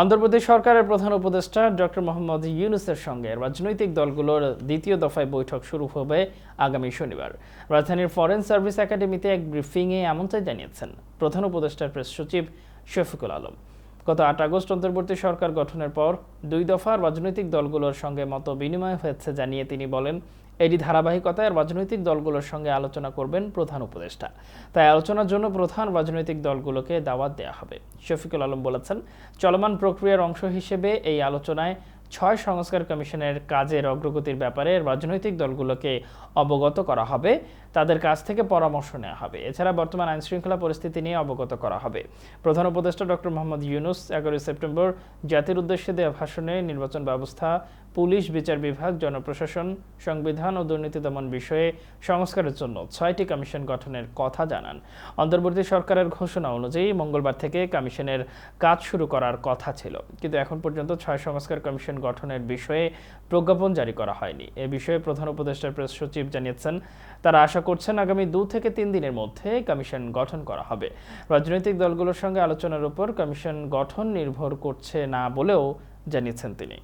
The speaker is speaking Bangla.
অন্ধ্রপ্রদেশ সরকারের প্রধান উপদেষ্টা ডক্টর মোহাম্মদ ইউনুসের সঙ্গে রাজনৈতিক দলগুলোর দ্বিতীয় দফায় বৈঠক শুরু হবে আগামী শনিবার। রাজধানীর ফরেন সার্ভিস একাডেমিতে এক ব্রিফিংয়ে এমনটাই জানিয়েছেন প্রধান উপদেষ্টার প্রেস সচিব শফিকুল আলম। গত আট আগস্ট অন্তর্বর্তী সরকার গঠনের পর দুই দফা রাজনৈতিক দলগুলোর সঙ্গে মত বিনিময় হয়েছে জানিয়ে তিনি বলেন এটি ধারাবাহিকতায় রাজনৈতিক দলগুলোর সঙ্গে আলোচনা করবেন প্রধান উপদেষ্টা। তাই আলোচনার জন্য প্রধান রাজনৈতিক দলগুলোকে দাওয়াত দেওয়া হবে। শফিকুল আলম বলেছেন, চলমান প্রক্রিয়ার অংশ হিসেবে এই আলোচনায় ছয় সংস্কার কমিশনের কাজের অগ্রগতির ব্যাপারে রাজনৈতিক দলগুলোকে অবগত করা হবে, তাদের কাছ থেকে পরামর্শ নেওয়া হবে। এছাড়া বর্তমান আইন শৃঙ্খলা পরিস্থিতি নিয়ে অবগত করা হবে। প্রধান উপদেষ্টা ডক্টর মোহাম্মদ ইউনুস এগারোই সেপ্টেম্বর জাতির উদ্দেশ্যে দেওয়া ভাষণে নির্বাচন ব্যবস্থা পুলিশ, বিচার বিভাগ, জনপ্রশাসন, সংবিধান ও দুর্নীতি দমন বিষয়ে সংস্কারের জন্য ছয়টি কমিশন গঠনের কথা জানান। অন্তর্বর্তী সরকারের ঘোষণা অনুযায়ী মঙ্গলবার থেকে কমিশনের কাজ শুরু করার কথা ছিল। কিন্তু এখন পর্যন্ত ছয় সংস্কার কমিশন গঠনের বিষয়ে প্রজ্ঞাপন জারি করা হয়নি। এ বিষয়ে প্রধান উপদেষ্টার প্রেস সচিব জানিয়েছেন, তারা আশা করছেন আগামী দু থেকে তিন দিনের মধ্যে কমিশন গঠন করা হবে। রাজনৈতিক দলগুলোর সঙ্গে আলোচনার উপর কমিশন গঠন নির্ভর করছে না বলেও জানিয়েছেন তিনি।